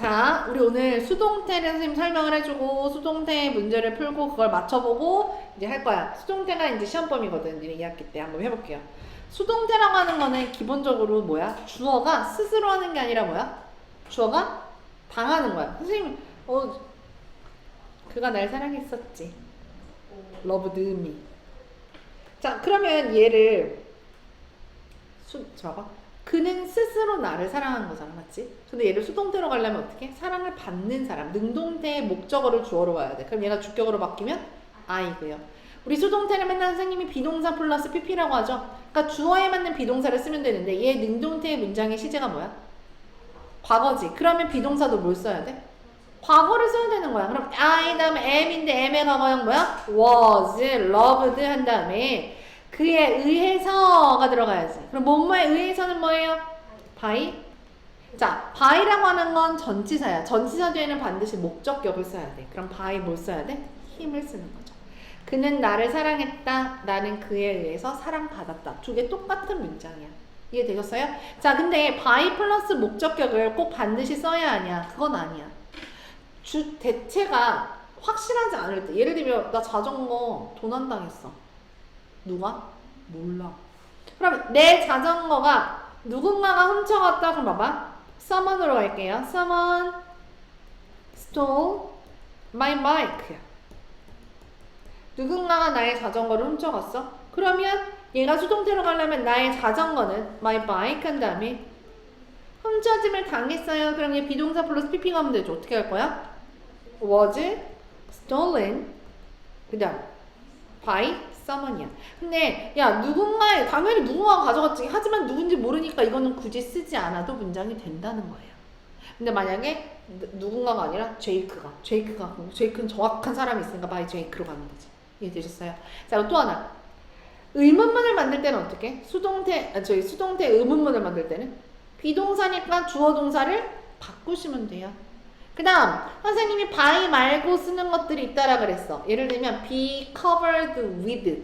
자, 우리 오늘 수동태를 선생님 설명을 해주고 수동태 문제를 풀고 그걸 맞춰보고 이제 할 거야. 수동태가 이제 시험범위거든. 우리 2학기 때 한번 해볼게요. 수동태라고 하는 거는 기본적으로 뭐야? 주어가 스스로 하는 게 아니라 뭐야? 주어가 당하는 거야. 선생님, 어, 그가 날 사랑했었지. loved me. 자, 그러면 얘를 수, 봐봐. 그는 스스로 나를 사랑한 거잖아, 맞지? 근데 얘를 수동태로 가려면 어떻게? 사랑을 받는 사람, 능동태의 목적어를 주어로 와야 돼. 그럼 얘가 주격으로 바뀌면 I고요. 우리 수동태는 맨날 선생님이 비동사 플러스 PP라고 하죠. 그러니까 주어에 맞는 비동사를 쓰면 되는데 얘 능동태의 문장의 시제가 뭐야? 과거지. 그러면 비동사도 뭘 써야 돼? 과거를 써야 되는 거야. 그럼 I 다음에 am인데 am의 과거형 뭐야? was, loved 한 다음에 그에 의해서가 들어가야지. 그럼 뭐뭐에 의해서는 뭐예요? by. 자, by라고 하는 건 전치사야. 전치사 뒤에는 반드시 목적격을 써야 돼. 그럼 by 뭘 써야 돼? 힘을 쓰는 거죠. 그는 나를 사랑했다. 나는 그에 의해서 사랑받았다. 두 개 똑같은 문장이야. 이해되셨어요? 자, 근데 by 플러스 목적격을 꼭 반드시 써야 하냐? 그건 아니야. 주 대체가 확실하지 않을 때 예를 들면 나 자전거 도난당했어 누가? 몰라 그럼 내 자전거가 누군가가 훔쳐갔다 그럼 봐봐 someone으로 갈게요 someone stole my bike 누군가가 나의 자전거를 훔쳐갔어 그러면 얘가 수동태로 가려면 나의 자전거는 my bike 한 다음에 훔쳐짐을 당했어요. 그럼 얘 비동사 플러스 PP 가면 되죠. 어떻게 할 거야? was stolen. 그 다음 by someone이야. 근데 야 누군가 당연히 누군가가 가져갔지. 하지만 누군지 모르니까 이거는 굳이 쓰지 않아도 문장이 된다는 거예요. 근데 만약에 누- 누군가가 아니라 제이크가 제이크가 제이크는 정확한 사람이 있으니까 by 제이크로 가면 되지. 이해되셨어요? 자, 그리고 또 하나. 의문문을 만들 때는 어떻게? 수동태, 아, 저희 수동태 의문문을 만들 때는 비동사니까 주어 동사를 바꾸시면 돼요. 그 다음, 선생님이 by 말고 쓰는 것들이 있다라 그랬어. 예를 들면, be covered with.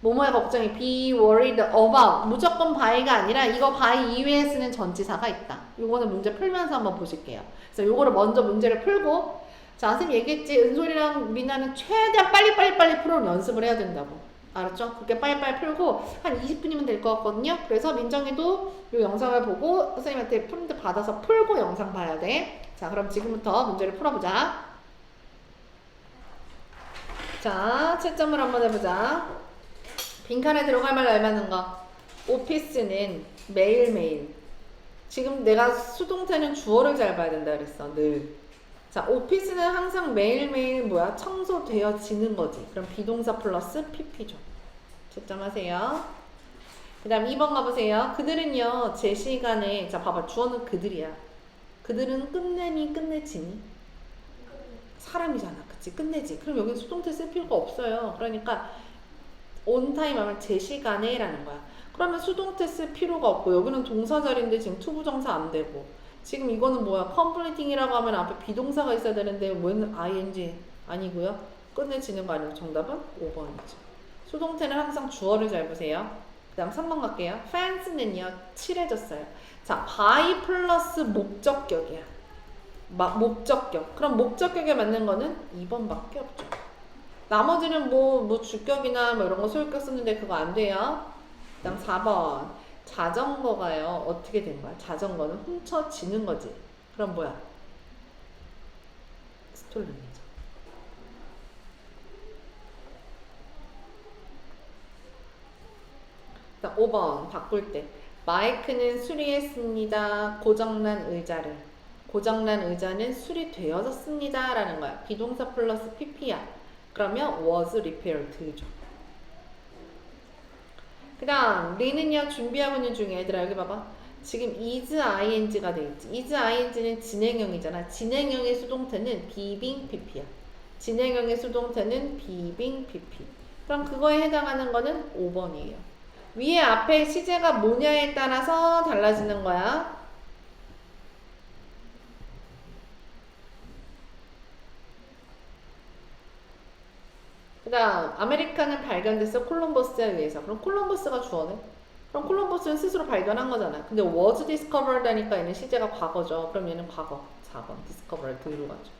뭐뭐의 걱정이 be worried about. 무조건 by가 아니라 이거 by 이외에 쓰는 전치사가 있다. 요거는 문제 풀면서 한번 보실게요. 그래서 요거를 먼저 문제를 풀고, 자, 선생님 얘기했지. 은솔이랑 미나는 최대한 빨리빨리빨리 풀어 연습을 해야 된다고. 알았죠? 그렇게 빨리빨리 풀고 한 20분이면 될 것 같거든요. 그래서 민정이도 이 영상을 보고 선생님한테 프린트 받아서 풀고 영상 봐야 돼. 자, 그럼 지금부터 문제를 풀어보자. 자, 채점을 한번 해보자. 빈칸에 들어갈 말 알맞는 거. 오피스는 매일매일. 지금 내가 수동태는 주어를 잘 봐야 된다 그랬어. 늘. 자, 오피스는 항상 매일매일 뭐야? 청소되어지는 거지. 그럼 비동사 플러스 PP죠. 채점하세요. 그 다음 2번 가보세요. 그들은요, 제 시간에, 자, 봐봐. 주어는 그들이야. 그들은 끝내니, 끝내지니? 사람이잖아. 그치? 끝내지. 그럼 여기 수동태 쓸 필요가 없어요. 그러니까, 온타임 하면 제 시간에 라는 거야. 그러면 수동태 쓸 필요가 없고, 여기는 동사 자리인데 지금 투부정사 안 되고, 지금 이거는 뭐야? 컴플리팅이라고 하면 앞에 비동사가 있어야 되는데 웬 ing 아니고요. 끝내지는 거 아니고 정답은 5번이죠. 수동태는 항상 주어를 잘 보세요. 그 다음 3번 갈게요. fancy는요. 칠해졌어요. 자, by 플러스 목적격이야. 마, 목적격. 그럼 목적격에 맞는 거는 2번밖에 없죠. 나머지는 뭐, 뭐 주격이나 뭐 이런 거 소유격 쓰는데 그거 안 돼요. 그 다음 4번. 자전거가요 어떻게 된 거야? 자전거는 훔쳐지는 거지. 그럼 뭐야? 스톨른이죠. 자, 5번 바꿀 때 마이크는 수리했습니다. 고장난 의자를 고장난 의자는 수리되어졌습니다. 라는 거야. 비동사 플러스 pp야. 그러면 was repaired죠. 그 다음 리는요 준비하고 있는 중에 얘들아 여기 봐봐. 지금 is ing가 돼 있지. is ing는 진행형이잖아. 진행형의 수동태는 being pp야. 진행형의 수동태는 being pp. 그럼 그거에 해당하는 거는 5번이에요. 위에 앞에 시제가 뭐냐에 따라서 달라지는 거야 그 다음 아메리카는 발견됐어 콜럼버스에 의해서 그럼 콜럼버스가 주어네 그럼 콜럼버스는 스스로 발견한 거잖아 근데 was discovered 하니까 얘는 시제가 과거죠 그럼 얘는 과거 4번 discover 들로 가죠.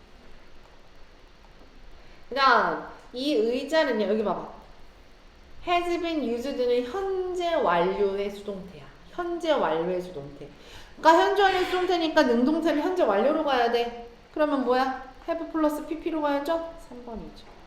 그다음 이 의자는요 여기 봐봐. has been used는 현재 완료의 수동태야. 현재 완료의 수동태. 그러니까 현재 완료 수동태니까 능동태를 현재 완료로 가야 돼. 그러면 뭐야? have 플러스 pp로 가야죠? 3번이죠.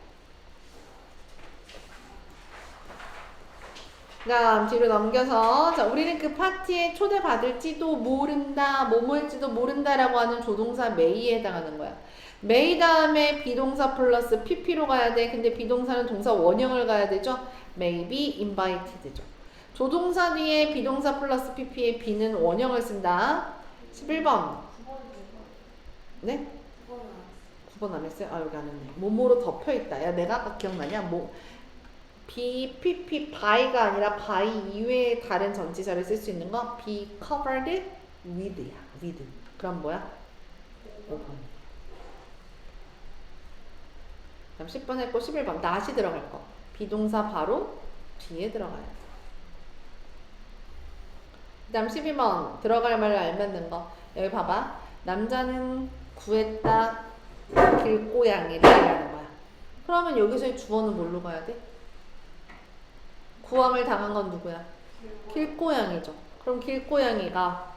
다음 뒤로 넘겨서 자 우리는 그 파티에 초대받을지도 모른다 뭐뭐일지도 모른다라고 하는 조동사 may에 해당하는 거야. may 다음에 비동사 플러스 pp로 가야 돼. 근데 비동사는 동사 원형을 가야 되죠? May be invited죠. 조동사 뒤에 비동사 플러스 pp에 be는 원형을 쓴다. 11번. 네? 9번 안 했어요? 아 여기 안 했네. 뭐뭐로 덮여있다. 야 내가 아까 기억나냐? 뭐 be, pp, by가 아니라 by 이외의 다른 전치사를 쓸 수 있는 거 be covered with야 with 그럼 뭐야? 5번 그럼 10번 했고 11번 not이 들어갈 거 비동사 바로 뒤에 들어가야 돼. 그 다음 12번 들어갈 말을 알맞는 거 여기 봐봐 남자는 구했다 길고양이를 이라는 거야 그러면 여기서의 주어는 뭘로 가야 돼? 구함을 당한 건 누구야? 길고양이죠. 그럼 길고양이가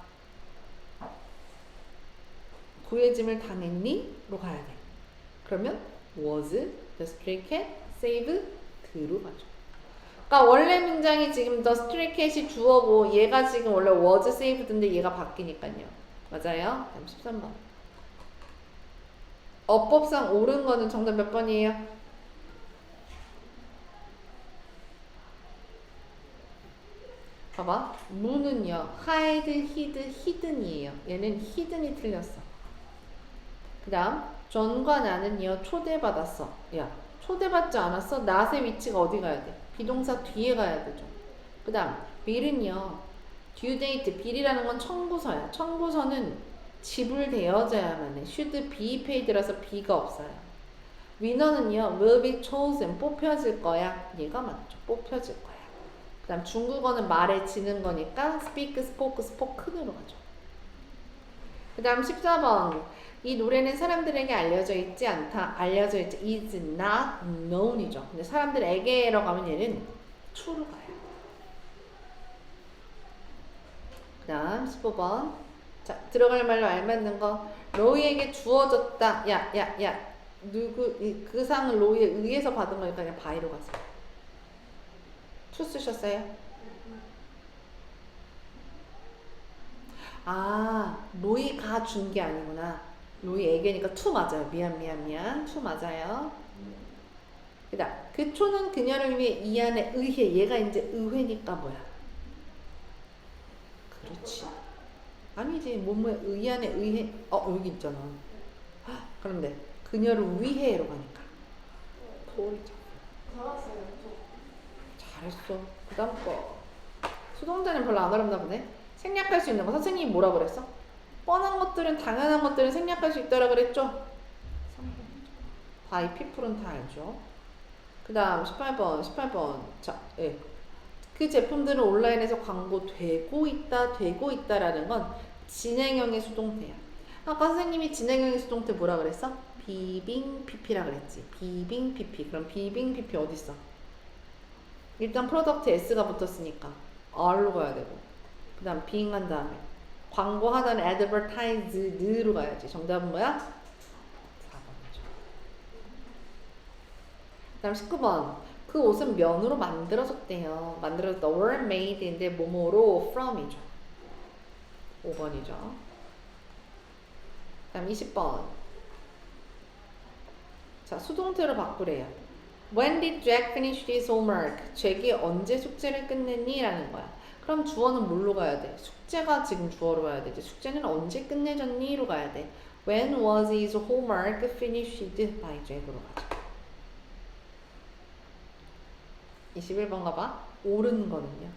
구해짐을 당했니? 로 가야 돼. 그러면 was the stray cat saved? 로 가죠. 그러니까 원래 문장이 지금 the stray cat이 주어고 얘가 지금 원래 was saved인데 얘가 바뀌니까요. 맞아요? 다음 13번. 어법상 옳은 거는 정답 몇 번이에요? 봐봐. 무는요. hide, hid, hidden이에요. 얘는 hidden이 틀렸어. 그 다음 전과 나는요. 초대받았어. 야 초대받지 않았어? not의 위치가 어디 가야 돼? 비동사 뒤에 가야 되죠. 그 다음 due date, bill이라는 건 청구서야. 청구서는 지불되어져야만 해. should be paid라서 be가 없어요. 위너는요. will be chosen, 뽑혀질 거야. 얘가 맞죠. 뽑혀질 거야. 그 다음 중국어는 말에 지는 거니까 speak, spoke, spoken으로 가죠. 그 다음 14번 이 노래는 사람들에게 알려져 있지 않다. 알려져 있지 is not known이죠. 근데 사람들에게로 가면 얘는 to로 가요. 그 다음 15번 자 들어갈 말로 알맞는 거 로이에게 주어졌다. 야 야, 야. 누구 이- 그 상을 로이에 의해서 받은 거니까 그냥 바이로 가세요. 투 쓰셨어요? 아, 로이가 준 게 아니구나. 로이에게니까 투 맞아요. 미안, 미안, 미안. 투 맞아요. 그다음 그 초는 그녀를 위해 이 안에 의해. 얘가 이제 의회니까 뭐야? 그렇지. 아니지. 뭐뭐에 의 안에 의해. 어 여기 있잖아. 헉, 그런데 그녀를 위해로 가니까 돌이죠. 잘했어요. 저 잘했어. 그 다음 거. 수동태는 별로 안 어렵나 보네. 생략할 수 있는 거. 선생님이 뭐라 그랬어? 뻔한 것들은, 당연한 것들은 생략할 수 있다라 그랬죠? 바이 피플은 다 알죠? 그 다음 18번, 18번. 자, 예. 그 제품들은 온라인에서 광고 되고 있다, 되고 있다라는 건 진행형의 수동태야. 아까 선생님이 진행형의 수동태 뭐라 그랬어? 비빙 PP라 그랬지. 비빙 PP. 그럼 비빙 PP 어디 있어? 일단 프로덕트 S가 붙었으니까 R로 가야 되고 그 다음 being 한 다음에 광고 하나는 advertised로 가야지. 정답은 뭐야? 4번이죠 그 다음 19번. 그 옷은 면으로 만들어졌대요. 만들어졌다. Were made인데 뭐뭐로? From이죠. 5번이죠. 그 다음 20번. 자 수동태로 바꾸래요 When did Jack finish his homework? 잭이 언제 숙제를 끝냈니? 라는 거야. 그럼 주어는 뭘로 가야 돼? 숙제가 지금 주어로 가야 되지. 숙제는 언제 끝내졌니? 로 가야 돼. When was his homework finished by Jack으로 가자. 21번 가봐. 옳은 거는요.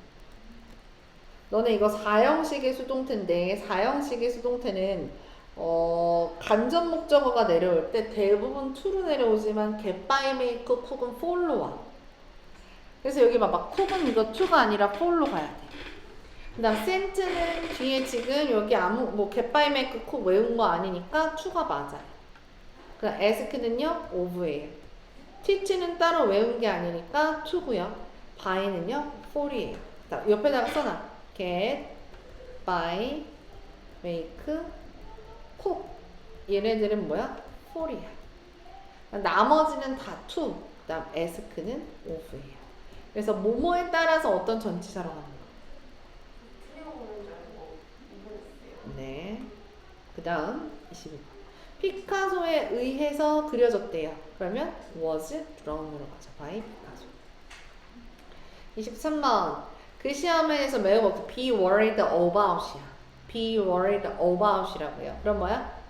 너네 이거 4형식의 수동태인데 4형식의 수동태는 어, 간접 목적어가 내려올 때 대부분 to로 내려오지만 get by make 쿡은 for로 와. 그래서 여기 봐봐 쿡은 이거 to가 아니라 for로 가야 돼. 그 다음 센트는 뒤에 지금 여기 아무 뭐 겟바이 메이크 콕 외운 거 아니니까 추가 맞아요. 그 다음 에스크는요 오브예요. 티치는 따로 외운 게 아니니까 투고요. 바이는요 for이에요. 자, 옆에다가 써놔. get, buy, make, cook. 얘네들은 뭐야? for이야. 나머지는 다 to. 그다음 ask는 of예요. 그래서 뭐뭐에 따라서 어떤 전치사로 알고 이번했어요. 네. 그 다음 22번. 피카소에 의해서 그려졌대요. 그러면 was drawn으로 가죠. by 피카소. 23번. 그 시험에서 매우 먹 be worried about이야. Be worried about이라고요. 그럼 뭐야?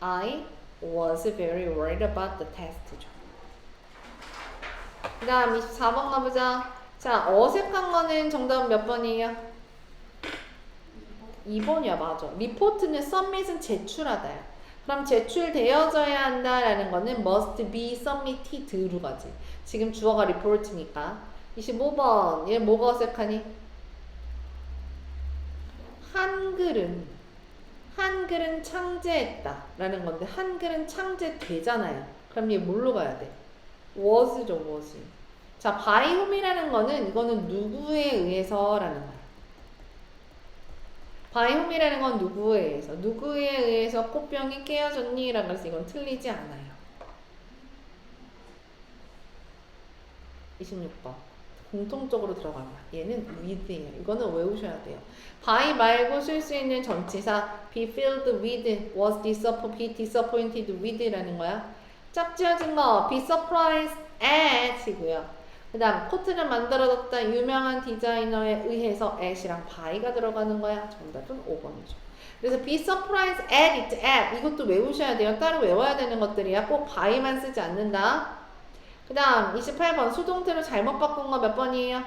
I was very worried about the test죠. 그 다음 24번 가보자. 자, 어색한 거는 정답은 몇 번이에요? 2번이야 맞아 리포트는 submit은 제출하다야 그럼 제출되어져야 한다라는 거는 must be submitted로 가지 지금 주어가 리포트니까 25번 얘 뭐가 어색하니? 한 글은 한 글은 창제했다 라는 건데 한 글은 창제되잖아요. 그럼 얘 뭘로 가야 돼? was죠 was 자 by whom이라는 거는 이거는 누구에 의해서라는 거야. by whom이라는 건 누구에 의해서? 누구에 의해서 꽃병이 깨어졌니? 라고 해서 이건 틀리지 않아요. 26번 공통적으로 거야. 얘는 with예요 이거는 외우셔야 돼요. by 말고 쓸 수 있는 전치사 be filled with was disappointed, disappointed with 라는 거야. 짝지어진 거 be surprised at 이고요. 그 다음 코트를 만들어졌다 유명한 디자이너에 의해서 at이랑 by가 들어가는 거야. 정답은 5번이죠. 그래서 be surprised at it at 이것도 외우셔야 돼요. 따로 외워야 되는 것들이야. 꼭 by만 쓰지 않는다 그 다음 28번 수동태로 잘못 바꾼 거 몇 번이에요?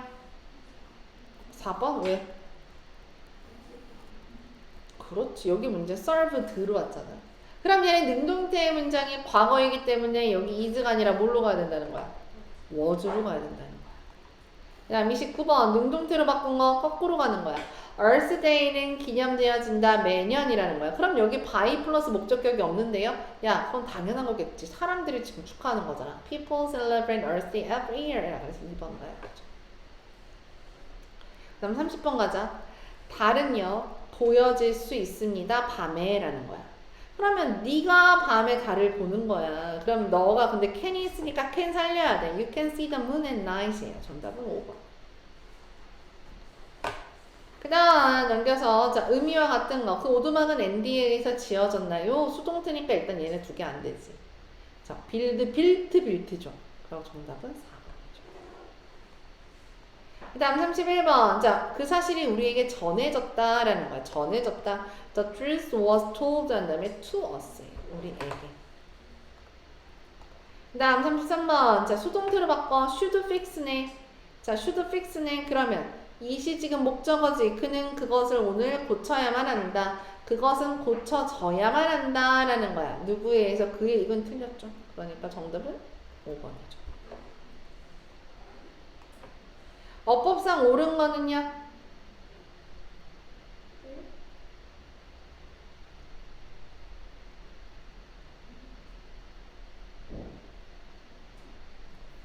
4번? 왜? 그렇지 여기 문제 serve 들어왔잖아 그럼 얘는 능동태의 문장이 과거이기 때문에 여기 is가 아니라 뭘로 가야 된다는 거야? was로 가야 된다는 거야 그 다음 29번 능동태로 바꾼 거 거꾸로 가는 거야 Day는 기념되어진다 매년이라는 거야 그럼 여기 by 플러스 목적격이 없는데요? 야 그건 당연한 거겠지. 사람들이 지금 축하하는 거잖아. People celebrate Earth Day every year 그래서 2번 가야 되죠? 그 다음 30번 가자. 달은요 보여질 수 있습니다 밤에 라는 거야. 그러면 네가 밤에 달을 보는 거야. 그럼 너가 근데 can이 있으니까 can 살려야 돼. You can see the moon at night이에요 정답은 5번. 그 다음 넘겨서 자 의미와 같은 거. 그 오두막은 의해서 지어졌나요? 수동태니까 일단 얘네 두 개 안 되지. 자 빌드 빌트 빌트죠. 그럼 정답은 4번이죠 그 다음 31번. 자 그 사실이 우리에게 전해졌다라는 거야. 전해졌다. The truth was told 한 다음에 to us. 우리에게. 그 다음 33번. 자 수동태로 바꿔. Should fix네. 자 should fix네. 그러면 이시 지금 목적어지 그는 그것을 오늘 고쳐야만 한다. 그것은 고쳐져야만 한다 라는 거야. 누구에 의해서 그의 이건 틀렸죠. 그러니까 정답은 5번이죠. 어법상 옳은 거는요?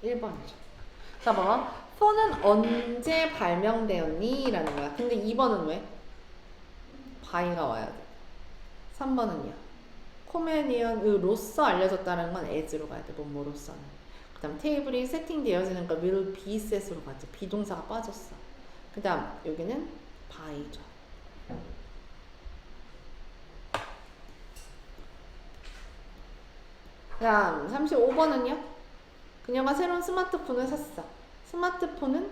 일번이죠. 자, 봐. 폰은 언제 발명되었니? 라는 거야. 근데 2번은 왜? 바이가 와야 돼. 3번은요. 코메디언으로서 알려졌다는 건 as로 가야 돼. 뭐뭐로서는. 그 다음 테이블이 세팅되어지는 거 will be set으로 가지. 비동사가 빠졌어. 그 다음 여기는 by죠. 그 다음 35번은요. 그녀가 새로운 스마트폰을 샀어. 스마트폰은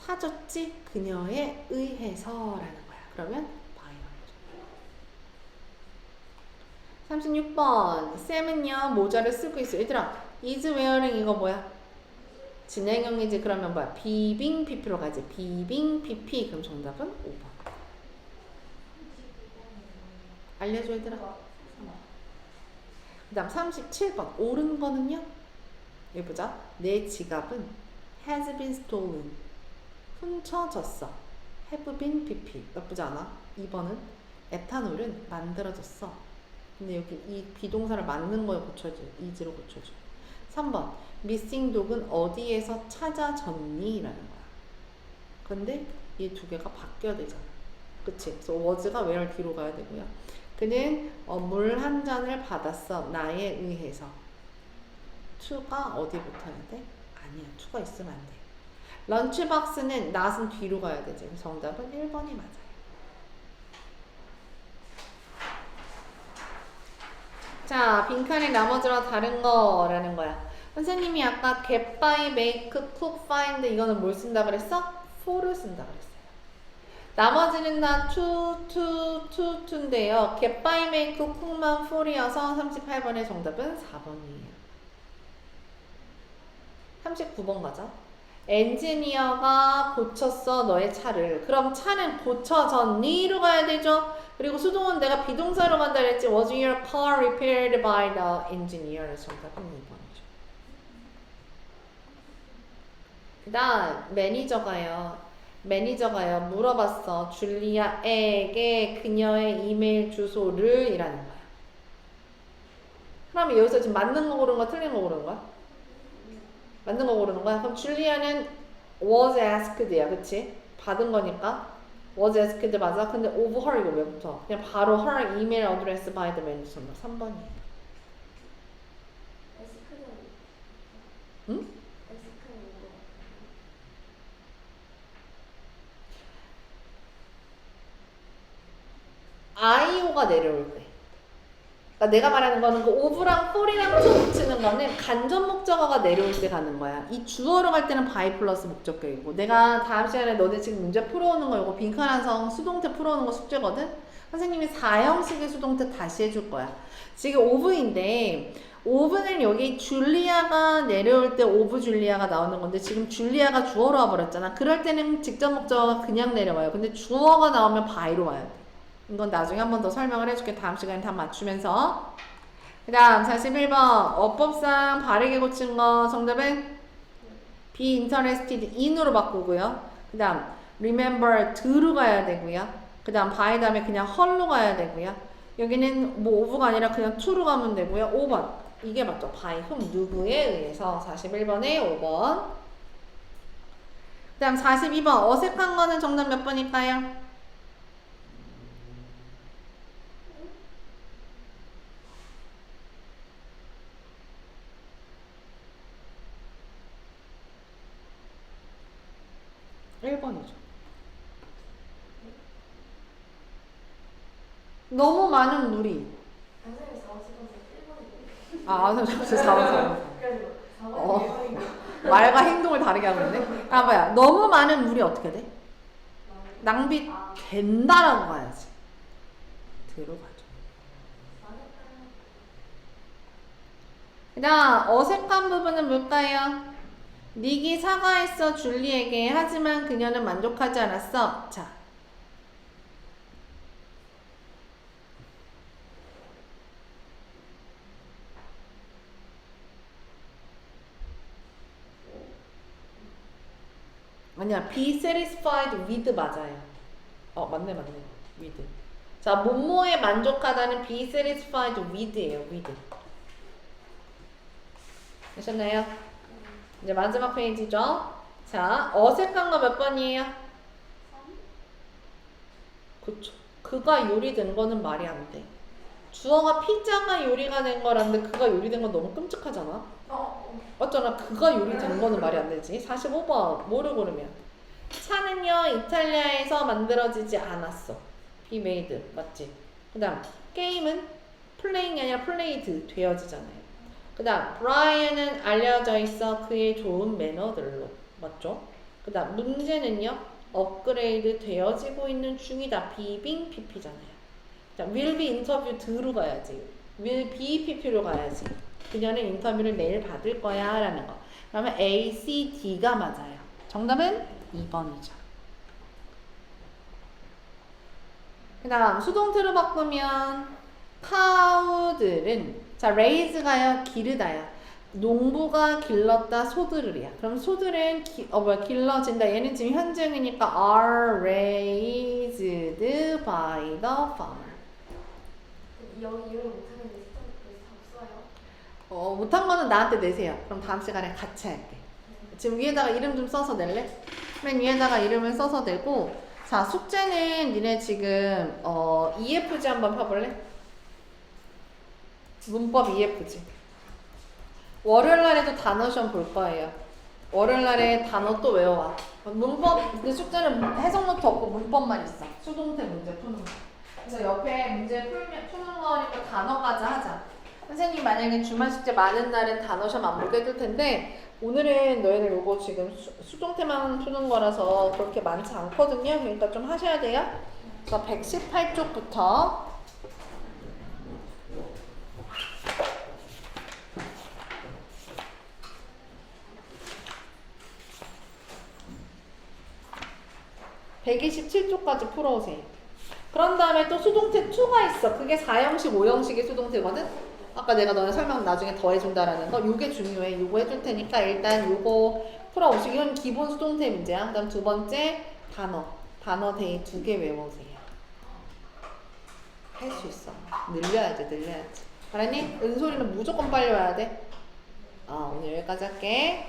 사줬지 그녀에 의해서라는 거야. 그러면 바이오죠. 36번 쌤은요 모자를 쓰고 있어. 얘들아 is wearing 이거 뭐야? 진행형이지 그러면 뭐야? 비빙 PP로 가지. 비빙 PP 그럼 정답은 5번. 알려줘 얘들아. 그 다음 37번 옳은 거는요? 여기 보자. 내 지갑은 has been stolen. 훔쳐졌어. have been pp 나쁘지 않아 2번은 에탄올은 만들어졌어 근데 여기 이 비동사를 맞는 거에 고쳐줘 is로 고쳐줘 3번 missing dog은 어디에서 찾아졌니? 라는 거야 근데 이 두 개가 바뀌어야 되잖아 그치? 그래서 was가 where 뒤로 가야 되고요 그는 어, 물 한 잔을 받았어 나에 의해서 to가 어디 붙어야 돼? 아니야 to가 있으면 안 돼. 런치박스는 not은 뒤로 가야 되지. 정답은 1번이 맞아요. 자, 빈칸에 나머지와 다른 거라는 거야. 선생님이 아까 get, buy, make, cook, find 이거는 뭘 쓴다 그랬어? for를 쓴다 그랬어요. 나머지는 다 to, to, to, to인데요. get, buy, make, cook만 for이어서 38번의 정답은 4번이에요. 39번 가자. 엔지니어가 고쳤어 너의 차를. 그럼 차는 고쳐졌니로 가야 되죠. 그리고 수동은 내가 비동사로 간다 그랬지. Was your car repaired by the engineer? 정답은 2번이죠. 그 다음 매니저가요. 매니저가요 물어봤어 줄리아에게 그녀의 이메일 주소를 이라는 거야. 그럼 여기서 지금 맞는 거 고르는 거야, 틀린 거 고르는 거야? 맞는 거 고르는 거야? 그럼 줄리아는 was asked야, 그치? 받은 거니까 was asked 맞아? 근데 of her 이거 왜 붙어? 그냥 바로 her email address by the manager 3번이에요. 에스크는 응? IO가 내려올 때. 그러니까 내가 말하는 거는 그 of랑 for이랑 to 붙이는 거는 간접 목적어가 내려올 때 가는 거야. 이 주어로 갈 때는 by 플러스 목적격이고 내가 다음 시간에 너네 지금 문제 풀어오는 거 이거 빈칸 한성 수동태 풀어오는 거 숙제거든? 선생님이 4형식의 수동태 다시 해줄 거야. 지금 of인데 of는 여기 줄리아가 내려올 때 of 줄리아가 나오는 건데 지금 줄리아가 주어로 와버렸잖아. 그럴 때는 직접 목적어가 그냥 내려와요. 근데 주어가 나오면 by로 와야 돼. 이건 나중에 한 번 더 설명을 해줄게. 다음 시간에 다 맞추면서. 그 다음 41번 어법상 바르게 고친 거 정답은 be interested in으로 바꾸고요. 그 다음 remember to로 가야 되고요. 그 다음 by 다음에 그냥 her로 가야 되고요. 여기는 뭐 of가 아니라 그냥 to로 가면 되고요. 5번 이게 맞죠. by whom 누구에 의해서 41번에 5번 그 다음 42번 어색한 거는 정답 몇 번일까요? 너무 많은 물이. 선생님이 4번 7번 1번이거든요 아, 선생님, 저 4번, 4번. 그래가지고 4번 어. 1번인가 말과 행동을 다르게 하고 있네. 아, 뭐야. 너무 많은 물이 어떻게 돼? 낭비 아, 된다라고 가야지. 들어가죠. 그 다음, 어색한 부분은 뭘까요? 닉이 사과했어, 줄리에게. 하지만 그녀는 만족하지 않았어. 자. 아니야, be satisfied with 맞아요. 어, 맞네, 맞네. with. 자, 뭐뭐에 만족하다는 be satisfied with예요, with. 되셨나요? 이제 마지막 페이지죠. 자, 어색한 거 몇 번이에요? 그쵸. 그가 요리된 거는 말이 안 돼. 주어가 피자가 요리가 된 거라는데 그가 요리된 건 너무 끔찍하잖아. 어, 어쩌나 그가 요리된 거는 말이 안 되지. 45번 뭐를 고르면 차는요 이탈리아에서 만들어지지 않았어. be made 맞지? 그다음 게임은 플레잉이 아니라 플레이드 되어지잖아요. 그다음 브라이언은 알려져 있어 그의 좋은 매너들로 맞죠? 그다음 문제는요 업그레이드 되어지고 있는 중이다. 비빙 PP잖아요. 자, will be interviewed로 가야지. will be PP로 가야지. 그녀는 인터뷰를 내일 받을 거야 라는 거. 그러면 A, C, D가 맞아요. 정답은 2번이죠. 그 다음 수동태로 바꾸면 카우들은 자 raise가요 기르다요. 농부가 길렀다 소들을이야. 그럼 소들은 기, 어 뭐야 길러진다. 얘는 지금 현재형이니까 are raised by the farmer. 여기 이용 못하는데. 어 못한 거는 나한테 내세요. 그럼 다음 시간에 같이 할게. 지금 위에다가 이름 좀 써서 낼래? 맨 위에다가 이름을 써서 내고 자 숙제는 니네 지금 어 EFG 한번 펴볼래? 문법 EFG 월요일 날에도 단어 시험 볼 거예요 월요일 날에 단어 또 외워와 문법 근데 숙제는 해석 노트 없고 문법만 있어 수동태 문제 푸는 거 그래서 옆에 문제 풀면, 푸는 거니까 단어까지 하자 선생님 만약에 주말 숙제 많은 날은 단어 시험 안 보게 해줄 텐데 오늘은 너희들 요거 지금 수, 수동태만 푸는 거라서 그렇게 많지 않거든요. 그러니까 좀 하셔야 돼요. 그래서 118쪽부터 (127쪽까지) 풀어오세요. 그런 다음에 또 수동태 2가 있어. 그게 4형식, 5형식의 수동태거든? 아까 내가 너네 설명 나중에 더 해준다라는 거. 요게 중요해. 요거 해줄 테니까 일단 요거 풀어오시고. 이건 기본 수동태 문제야. 그 다음 두 번째, 단어. 단어 데이 두개 외워오세요. 할 수 있어. 늘려야지, 늘려야지. 알았니? 은솔이는 무조건 빨리 와야 돼. 아, 오늘 여기까지 할게.